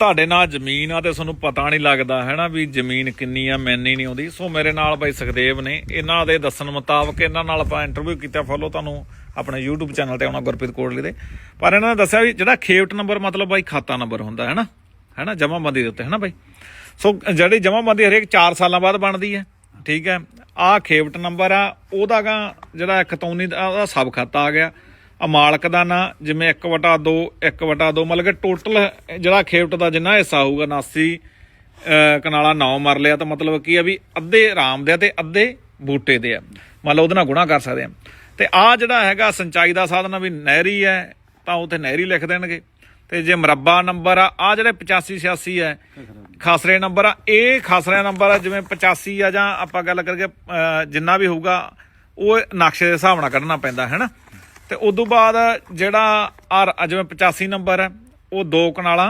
ਤੁਹਾਡੇ ਨਾਲ ਜ਼ਮੀਨ ਆ ਤੇ ਤੁਹਾਨੂੰ ਪਤਾ ਨਹੀਂ ਲੱਗਦਾ ਹੈ ਨਾ ਵੀ ਜ਼ਮੀਨ ਕਿੰਨੀ ਆ, ਮੈਨੀ ਨਹੀਂ ਆਉਂਦੀ। ਸੋ ਮੇਰੇ ਨਾਲ ਬਾਈ ਸੁਖਦੇਵ ਨੇ, ਇਹਨਾਂ ਦੇ ਦੱਸਣ ਮੁਤਾਬਕ ਇਹਨਾਂ ਨਾਲ ਆਪਾਂ ਇੰਟਰਵਿਊ ਕੀਤਾ ਫੋਲੋ ਤੁਹਾਨੂੰ ਆਪਣੇ YouTube ਚੈਨਲ ਤੇ ਆਉਣਾ, ਗੁਰਪ੍ਰੀਤ ਕੋਟਲੀ ਦੇ। ਪਰ ਇਹਨਾਂ ਨੇ ਦੱਸਿਆ ਵੀ ਜਿਹੜਾ ਖੇਵਟ ਨੰਬਰ ਮਤਲਬ ਬਾਈ ਖਾਤਾ ਨੰਬਰ ਹੁੰਦਾ ਹੈ ਨਾ ਹੈ ਨਾ ਜਮਾਬੰਦੀ ਦੇ ਉੱਤੇ ਹੈ ਨਾ ਬਾਈ? ਸੋ ਜਿਹੜੀ ਜਮਾਬੰਦੀ ਹਰੇਕ 4 ਸਾਲਾਂ ਬਾਅਦ ਬਣਦੀ ਹੈ, ਠੀਕ ਹੈ? ਆ ਖੇਵਟ ਨੰਬਰ ਆ ਉਹਦਾ ਗਾ ਜਿਹੜਾ ਖਤੌਨੀ ਦਾ ਉਹਦਾ ਸਬ ਖਾਤਾ ਆ ਗਿਆ। ਆ ਮਾਲਕ ਦਾ ਨਾਂ, ਜਿਵੇਂ 1/2 1/2 ਮਤਲਬ ਕਿ ਟੋਟਲ ਜਿਹੜਾ ਖੇਵਟ ਦਾ ਜਿੰਨਾ ਹਿੱਸਾ ਹੋਊਗਾ 79 ਕਨਾਲਾ 9 ਮਰ ਲਿਆ, ਤਾਂ ਮਤਲਬ ਕੀ ਆ ਵੀ ਅੱਧੇ ਆਰਾਮ ਦੇ ਆ ਤੇ ਅੱਧੇ ਬੂਟੇ ਦੇ ਆ। ਮਤਲਬ ਉਹਦੇ ਨਾਲ ਗੁਣਾ ਕਰ ਸਕਦੇ ਆ। ਤੇ ਆ ਜਿਹੜਾ ਹੈਗਾ, ਸਿੰਚਾਈ ਦਾ ਸਾਧਨ ਵੀ ਨਹਿਰੀ ਹੈ, ਤਾਂ ਉਥੇ ਨਹਿਰੀ ਲਿਖ ਦੇਣਗੇ। ਤੇ ਜੇ ਮਰੱਬਾ ਨੰਬਰ ਆ ਆ ਜਿਹੜੇ 85 86 ਹੈ, ਖਾਸਰੇ ਨੰਬਰ ਆ, ਇਹ ਖਾਸਰੇ ਨੰਬਰ ਆ, ਜਿਵੇਂ 85 ਆ ਜਾਂ ਆਪਾਂ ਗੱਲ ਕਰਕੇ ਜਿੰਨਾ ਵੀ ਹੋਊਗਾ, ਉਹ ਨਕਸ਼ੇ ਦੇ ਹਿਸਾਬ ਨਾਲ ਕੱਢਣਾ ਪੈਂਦਾ, ਹੈ ਨਾ? ਤੇ ਉਦੋਂ ਬਾਅਦ ਜਿਹੜਾ ਆ ਜਿਵੇਂ 85 ਨੰਬਰ ਹੈ ਉਹ ਦੋ ਕਨਾਲਾਂ